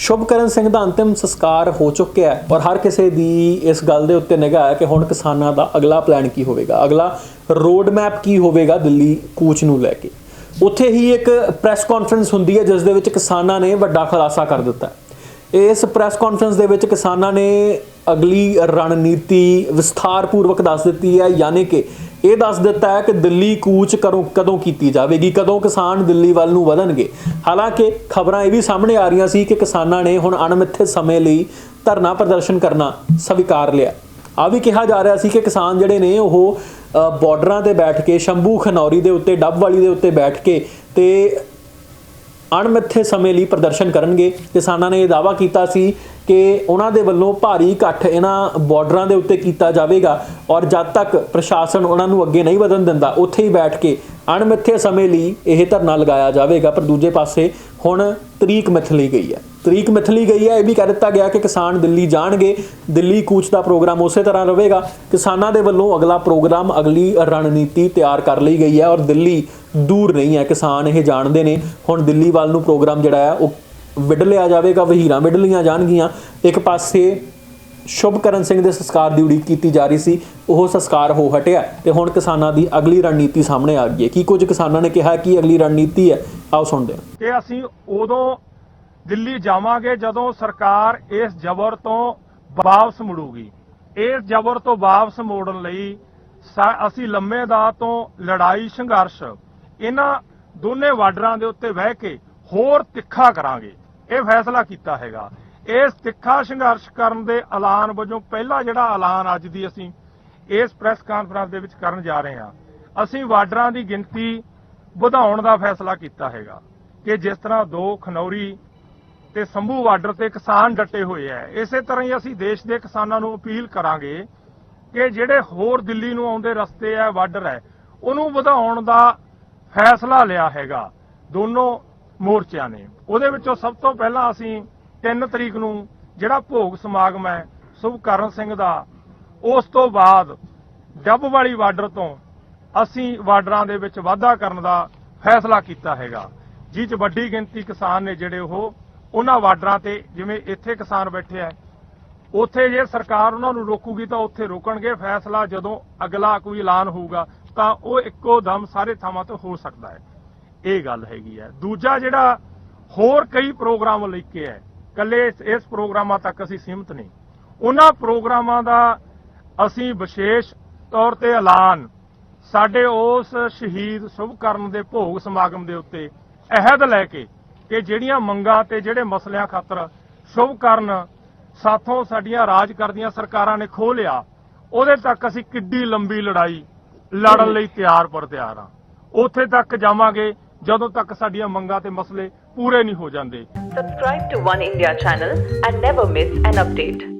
ਸ਼ੁਭਕਰਨ ਸਿੰਘ ਦਾ ਅੰਤਿਮ ਸੰਸਕਾਰ ਹੋ ਚੁੱਕਿਆ ਹੈ ਔਰ ਹਰ ਕਿਸੇ ਦੀ ਇਸ ਗੱਲ ਦੇ ਉੱਤੇ ਨਿਗਾਹ ਹੈ ਕਿ ਹੁਣ ਕਿਸਾਨਾਂ ਦਾ ਅਗਲਾ ਪਲਾਨ ਕੀ ਹੋਵੇਗਾ? ਅਗਲਾ ਰੋਡ ਮੈਪ ਕੀ ਹੋਵੇਗਾ ਦਿੱਲੀ, ਕੂਚ ਨੂੰ ਲੈ ਕੇ? ਉੱਥੇ ਹੀ ਇੱਕ ਪ੍ਰੈਸ ਕਾਨਫਰੰਸ ਹੁੰਦੀ ਹੈ ਜਿਸ ਦੇ ਵਿੱਚ ਕਿਸਾਨਾਂ ਨੇ ਵੱਡਾ ਖੁਲਾਸਾ ਕਰ ਦਿੱਤਾ ਇਸ ਪ੍ਰੈਸ ਕਾਨਫਰੰਸ ਦੇ ਵਿੱਚ ਕਿਸਾਨਾਂ ਨੇ ਅਗਲੀ ਰਣਨੀਤੀ ਵਿਸਥਾਰਪੂਰਵਕ ਦੱਸ ਦਿੱਤੀ ਹੈ, ਯਾਨੀ ਕਿ ਇਹ ਦੱਸ ਦਿੱਤਾ ਹੈ ਕਿ ਦਿੱਲੀ ਕੂਚ ਕਰੋ ਕਦੋਂ ਕੀਤੀ ਜਾਵੇਗੀ? ਕਦੋਂ ਕਿਸਾਨ ਦਿੱਲੀ ਵੱਲ ਨੂੰ ਵਧਣਗੇ? ਹਾਲਾਂਕਿ ਖਬਰਾਂ ਇਹ ਵੀ ਸਾਹਮਣੇ ਆ ਰਹੀਆਂ ਸੀ ਕਿ ਕਿਸਾਨਾਂ ਨੇ ਹੁਣ ਅਣਮਿੱਥੇ ਸਮੇਂ ਲਈ ਧਰਨਾ ਪ੍ਰਦਰਸ਼ਨ ਕਰਨਾ ਸਵੀਕਾਰ ਲਿਆ। ਆ ਵੀ ਕਿਹਾ ਜਾ ਰਿਹਾ ਸੀ ਕਿ ਕਿਸਾਨ ਜਿਹੜੇ ਨੇ ਉਹ ਅ, ਬਾਰਡਰਾਂ ਤੇ ਬੈਠ ਕੇ ਸ਼ੰਭੂ ਖਨੌਰੀ ਦੇ ਉੱਤੇ ਡੱਬ ਵਾਲੀ ਦੇ ਉੱਤੇ ਬੈਠ ਕੇ ਤੇ ਅਣਮਿੱਥੇ ਸਮੇਂ ਲਈ ਪ੍ਰਦਰਸ਼ਨ ਕਰਨਗੇ। ਕਿਸਾਨਾਂ ਨੇ ਇਹ ਦਾਅਵਾ ਕੀਤਾ ਸੀ ਕਿ ਉਹਨਾਂ ਦੇ ਵੱਲੋਂ ਭਾਰੀ ਇਕੱਠ ਇਹਨਾਂ ਬਾਰਡਰਾਂ ਦੇ ਉੱਤੇ ਕੀਤਾ ਜਾਵੇਗਾ ਔਰ ਜਦ ਤੱਕ ਪ੍ਰਸ਼ਾਸਨ ਉਹਨਾਂ ਨੂੰ ਅੱਗੇ ਨਹੀਂ ਵਧਣ ਦਿੰਦਾ, ਉੱਥੇ ਹੀ ਬੈਠ ਕੇ ਅਣਮਿੱਥੇ ਸਮੇਂ ਲਈ ਇਹ ਧਰਨਾ ਲਗਾਇਆ ਜਾਵੇਗਾ। ਪਰ ਦੂਜੇ ਪਾਸੇ ਹੁਣ ਤਰੀਕ ਮਿੱਥ ਲਈ ਗਈ ਹੈ। ਤਰੀਕ ਮਿਥ ਗਈ ਹੈ, ਇਹ ਵੀ ਕਹਿ ਦਿੱਤਾ ਗਿਆ ਕਿ ਕਿਸਾਨ ਦਿੱਲੀ ਜਾਣਗੇ। ਦਿੱਲੀ ਕੂਚ ਦਾ ਪ੍ਰੋਗਰਾਮ ਉਸੇ ਤਰ੍ਹਾਂ ਰਹੇਗਾ। ਕਿਸਾਨਾਂ ਦੇ ਵੱਲੋਂ ਅਗਲਾ ਪ੍ਰੋਗਰਾਮ ਅਗਲੀ ਰਣਨੀਤੀ ਤਿਆਰ ਕਰ ਲਈ ਗਈ ਹੈ ਔਰ ਦਿੱਲੀ ਦੂਰ ਨਹੀਂ ਹੈ, ਕਿਸਾਨ ਇਹ ਜਾਣਦੇ ਨੇ। ਹੁਣ ਦਿੱਲੀ ਵੱਲ ਨੂੰ ਪ੍ਰੋਗਰਾਮ ਜਿਹੜਾ ਹੈ, ਉਹ ਵਿੱਢ ਲਿਆ ਜਾਵੇਗਾ, ਵਹੀਰਾਂ ਵਿੱਢ ਲਈਆਂ ਜਾਣਗੀਆਂ। ਇੱਕ ਪਾਸੇ ਸ਼ੁਭਕਰਨ ਸਿੰਘ ਦੇ ਸੰਸਕਾਰ ਦੀ ਉਡੀਕ ਕੀਤੀ ਜਾ ਰਹੀ ਸੀ, ਉਹ ਸੰਸਕਾਰ ਹੋ ਹਟਿਆ ਤੇ ਹੁਣ ਕਿਸਾਨਾਂ ਦੀ ਅਗਲੀ ਰਣਨੀਤੀ ਸਾਹਮਣੇ ਆ ਗਈ ਹੈ। ਕੀ ਕੁਝ ਕਿਸਾਨਾਂ ਨੇ ਕਿਹਾ ਕਿ ਅਗਲੀ ਰਣਨੀਤੀ ਹੈ? ਆਓ ਸੁਣਦੇ ਹਾਂ। ਕਿ ਅਸੀਂ ਉਦੋਂ ਦਿੱਲੀ ਜਾਵਾਂਗੇ ਜਦੋਂ ਸਰਕਾਰ ਇਸ ਜ਼ਬਰ ਤੋਂ ਵਾਪਸ ਮੁੜੂਗੀ। ਇਸ ਜ਼ਬਰ ਤੋਂ ਵਾਪਸ ਮੋੜਨ ਲਈ ਅਸੀਂ ਲੰਮੇ ਦਾ ਤੋਂ ਲੜਾਈ, ਸੰਘਰਸ਼ ਇਹਨਾਂ ਦੋਨੇ ਬਾਰਡਰਾਂ ਦੇ ਉੱਤੇ ਬਹਿ ਕੇ ਹੋਰ ਤਿੱਖਾ ਕਰਾਂਗੇ। ਇਹ ਫੈਸਲਾ ਕੀਤਾ ਹੈਗਾ। ਇਸ ਤਿੱਖਾ ਸੰਘਰਸ਼ ਕਰਨ ਦੇ ਐਲਾਨ ਵਜੋਂ ਪਹਿਲਾ ਜਿਹੜਾ ਐਲਾਨ ਅੱਜ ਦੀ ਅਸੀਂ ਇਸ ਪ੍ਰੈਸ ਕਾਨਫਰੰਸ ਦੇ ਵਿੱਚ ਕਰਨ ਜਾ ਰਹੇ ਹਾਂ, ਅਸੀਂ ਬਾਰਡਰਾਂ ਦੀ ਗਿਣਤੀ ਵਧਾਉਣ ਦਾ ਫੈਸਲਾ ਕੀਤਾ ਹੈਗਾ ਕਿ ਜਿਸ ਤਰ੍ਹਾਂ ਦੋ ਖਨੌਰੀ ਤੇ ਸੰਭੂ ਬਾਰਡਰ ਤੇ ਕਿਸਾਨ ਡਟੇ ਹੋਏ ਐ। ਇਸੇ ਤਰ੍ਹਾਂ ਹੀ ਅਸੀਂ ਦੇਸ਼ ਦੇ ਕਿਸਾਨਾਂ ਨੂੰ ਅਪੀਲ ਕਰਾਂਗੇ ਕਿ ਜਿਹੜੇ ਹੋਰ ਦਿੱਲੀ ਨੂੰ ਆਉਂਦੇ ਰਸਤੇ ਐ, ਬਾਰਡਰ ਐ, ਉਹਨੂੰ ਵਧਾਉਣ ਦਾ ਫੈਸਲਾ ਲਿਆ ਹੈਗਾ ਦੋਨੋਂ ਮੋਰਚਿਆਂ ਨੇ। ਉਹਦੇ ਵਿੱਚੋਂ ਸਭ ਤੋਂ ਪਹਿਲਾਂ ਅਸੀਂ 3 ਤਰੀਕ ਨੂੰ ਜਿਹੜਾ ਭੋਗ ਸਮਾਗਮ ਹੈ ਸੁਭਕਰਨ ਸਿੰਘ ਦਾ, ਉਸ ਤੋਂ ਬਾਅਦ ਡੱਬ ਵਾਲੀ ਬਾਰਡਰ ਤੋਂ ਅਸੀਂ ਬਾਰਡਰਾਂ ਦੇ ਵਿੱਚ ਵਾਧਾ ਕਰਨ ਦਾ ਫੈਸਲਾ ਕੀਤਾ ਹੈਗਾ। ਜਿਹ 'ਚ ਵੱਡੀ ਗਿਣਤੀ ਕਿਸਾਨ ਨੇ ਜਿਹੜੇ ਉਹ ਉਹਨਾਂ ਬਾਰਡਰਾਂ ਤੇ, ਜਿਵੇਂ ਇੱਥੇ ਕਿਸਾਨ ਬੈਠੇ ਆ, ਉੱਥੇ ਜੇ ਸਰਕਾਰ ਉਹਨਾਂ ਨੂੰ ਰੋਕੂਗੀ ਤਾਂ ਉੱਥੇ ਰੋਕਣਗੇ। ਫੈਸਲਾ ਜਦੋਂ ਅਗਲਾ ਕੋਈ ਐਲਾਨ ਹੋਊਗਾ, ਤਾਂ ਉਹ ਇੱਕੋ ਦਮ ਸਾਰੇ ਥਾਵਾਂ ਤੇ ਹੋ ਸਕਦਾ ਹੈ। ਇਹ ਗੱਲ ਹੈਗੀ ਹੈ। ਦੂਜਾ ਜਿਹੜਾ ਹੋਰ ਕਈ ਪ੍ਰੋਗਰਾਮ ਲੈ ਕੇ ਹੈ ਕੱਲੇ ਇਸ- ਪ੍ਰੋਗਰਾਮਾਂ ਤੱਕ ਅਸੀਂ ਸੀਮਤ ਨਹੀਂ। ਉਹਨਾਂ ਪ੍ਰੋਗਰਾਮਾਂ ਦਾ ਅਸੀਂ ਵਿਸ਼ੇਸ਼ ਤੌਰ ਤੇ ਐਲਾਨ ਸਾਡੇ ਉਸ ਸ਼ਹੀਦ ਸ਼ੁਭਕਰਨ ਦੇ ਭੋਗ ਸਮਾਗਮ ਦੇ ਉੱਤੇ ਅਹਿਦ ਲੈ ਕੇ ਕਿ ਜਿਹੜੀਆਂ ਮੰਗਾਂ ਤੇ ਜਿਹੜੇ ਮਸਲਿਆਂ ਖਾਤਰ ਸ਼ੁਭ ਕਰਨ ਸਾਥੋਂ ਸਾਡੀਆਂ ਰਾਜ ਕਰਦੀਆਂ ਸਰਕਾਰਾਂ ਨੇ ਖੋਹ ਲਿਆ, ਉਹਦੇ ਤੱਕ ਅਸੀਂ ਕਿੱਡੀ ਲੰਬੀ ਲੜਾਈ ਲੜਨ ਲਈ ਤਿਆਰ ਪਰ ਤਿਆਰ ਆ ਉੱਥੇ ਤੱਕ ਜਾਵਾਂਗੇ ਜਦੋਂ ਤੱਕ ਸਾਡੀਆਂ ਮੰਗਾਂ ਤੇ ਮਸਲੇ ਪੂਰੇ ਨਹੀਂ ਹੋ ਜਾਂਦੇ subscribe to One India channel and never miss an update.